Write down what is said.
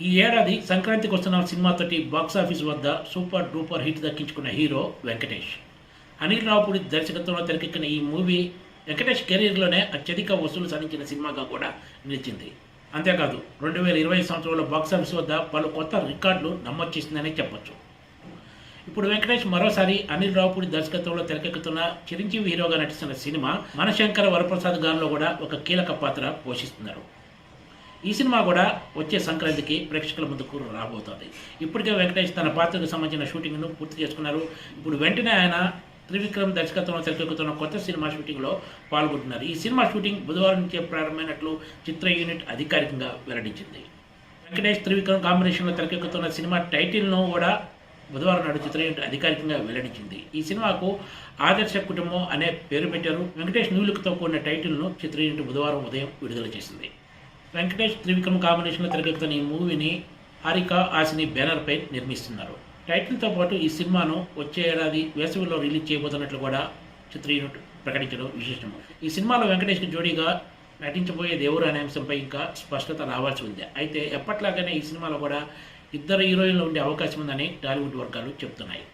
ఈ ఏడాది సంక్రాంతికి వస్తున్న సినిమాతోటి బాక్సాఫీస్ వద్ద సూపర్ డూపర్ హిట్ దక్కించుకున్న హీరో వెంకటేష్. అనిల్ రావుపూడి దర్శకత్వంలో తెరకెక్కిన ఈ మూవీ వెంకటేష్ కెరీర్లోనే అత్యధిక వసూలు సాధించిన సినిమాగా కూడా నిలిచింది. అంతేకాదు రెండు వేల ఇరవై సంవత్సరంలో బాక్సాఫీస్ వద్ద పలు కొత్త రికార్డులు నమోదు చేసిందనే చెప్పొచ్చు. ఇప్పుడు వెంకటేష్ మరోసారి అనిల్ రావుపూడి దర్శకత్వంలో తెరకెక్కుతున్న చిరంజీవి హీరోగా నటిస్తున్న సినిమా మనశంకర వరప్రసాద్ గారిలో కూడా ఒక కీలక పాత్ర పోషిస్తున్నారు. ఈ సినిమా కూడా వచ్చే సంక్రాంతికి ప్రేక్షకుల ముందుకు రాబోతుంది. ఇప్పటికే వెంకటేష్ తన పాత్రకు సంబంధించిన షూటింగ్ను పూర్తి చేసుకున్నారు. ఇప్పుడు వెంటనే ఆయన త్రివిక్రమ్ దర్శకత్వంలో తెరకెక్కుతున్న కొత్త సినిమా షూటింగ్లో పాల్గొంటున్నారు. ఈ సినిమా షూటింగ్ బుధవారం నుంచే ప్రారంభమైనట్లు చిత్ర యూనిట్ అధికారికంగా వెల్లడించింది. వెంకటేష్ త్రివిక్రమ్ కాంబినేషన్లో తెరకెక్కుతున్న సినిమా టైటిల్ను కూడా బుధవారం నాడు చిత్ర యూనిట్ అధికారికంగా వెల్లడించింది. ఈ సినిమాకు ఆదర్శ కుటుంబం అనే పేరు పెట్టారు. వెంకటేష్ న్యూలుక్తో కూడిన టైటిల్ను చిత్ర యూనిట్ బుధవారం ఉదయం విడుదల చేసింది. వెంకటేష్ త్రివిక్రమ్ కాంబినేషన్లో తెరకెక్కుతున్న ఈ మూవీని హారిక ఆసిని బ్యానర్పై నిర్మిస్తున్నారు. టైటిల్తో పాటు ఈ సినిమాను వచ్చే ఏడాది వేసవిలో రిలీజ్ చేయబోతున్నట్లు కూడా చిత్ర యూనిట్ ప్రకటించడం విశేషం. ఈ సినిమాలో వెంకటేష్కి జోడీగా నటించబోయేది ఎవరు అనే అంశంపై ఇంకా స్పష్టత రావాల్సి ఉంది. అయితే ఎప్పట్లాగానే ఈ సినిమాలో కూడా ఇద్దరు హీరోయిన్లు ఉండే అవకాశం ఉందని టాలీవుడ్ వర్గాలు చెబుతున్నాయి